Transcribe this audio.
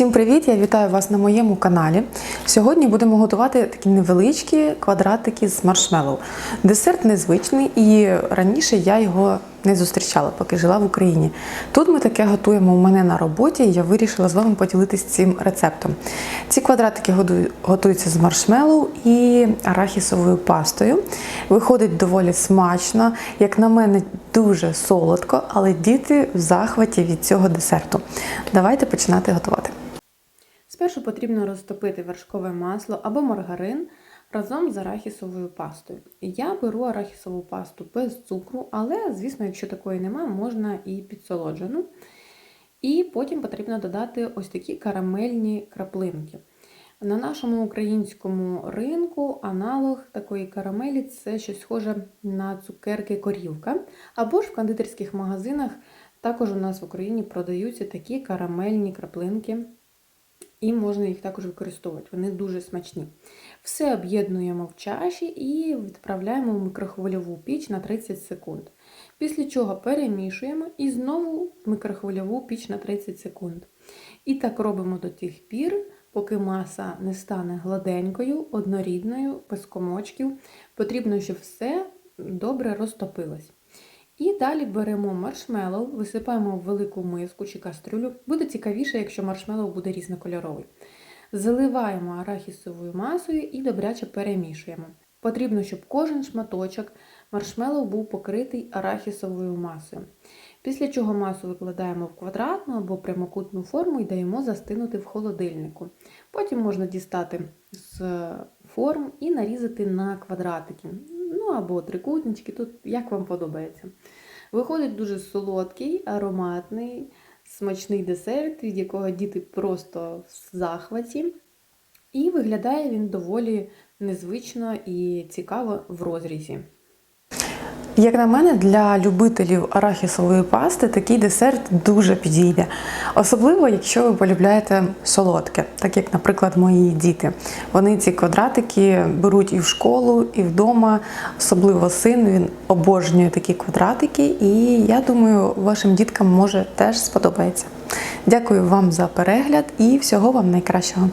Всім привіт! Я вітаю вас на моєму каналі. Сьогодні будемо готувати такі невеличкі квадратики з маршмеллоу. Десерт незвичний і раніше я його не зустрічала, поки жила в Україні. Тут ми таке готуємо у мене на роботі, і я вирішила з вами поділитися цим рецептом. Ці квадратики готуються з маршмеллоу і арахісовою пастою. Виходить доволі смачно, як на мене, дуже солодко, але діти в захваті від цього десерту. Давайте починати готувати. Спершу потрібно розтопити вершкове масло або маргарин разом з арахісовою пастою. Я беру арахісову пасту без цукру, але, звісно, якщо такої немає, можна і підсолоджену. І потім потрібно додати ось такі карамельні краплинки. На нашому українському ринку аналог такої карамелі це щось схоже на цукерки корівка. Або ж в кондитерських магазинах також у нас в Україні продаються такі карамельні краплинки і можна їх також використовувати. Вони дуже смачні. Все об'єднуємо в чаші і відправляємо в мікрохвильову піч на 30 секунд. Після чого перемішуємо і знову в мікрохвильову піч на 30 секунд. І так робимо до тих пір, поки маса не стане гладенькою, однорідною, без комочків. Потрібно, щоб все добре розтопилось. І далі беремо маршмеллоу, висипаємо в велику миску чи кастрюлю. Буде цікавіше, якщо маршмеллоу буде різнокольоровий. Заливаємо арахісовою масою і добряче перемішуємо. Потрібно, щоб кожен шматочок маршмеллоу був покритий арахісовою масою. Після чого масу викладаємо в квадратну або прямокутну форму і даємо застинути в холодильнику. Потім можна дістати з форм і нарізати на квадратики. Або трикутнички, тут як вам подобається. Виходить дуже солодкий, ароматний, смачний десерт, від якого діти просто в захваті. І виглядає він доволі незвично і цікаво в розрізі. Як на мене, для любителів арахісової пасти такий десерт дуже підійде. Особливо, якщо ви полюбляєте солодке, так як, наприклад, мої діти. Вони ці квадратики беруть і в школу, і вдома. Особливо син він обожнює такі квадратики, і я думаю, вашим діткам може теж сподобається. Дякую вам за перегляд і всього вам найкращого.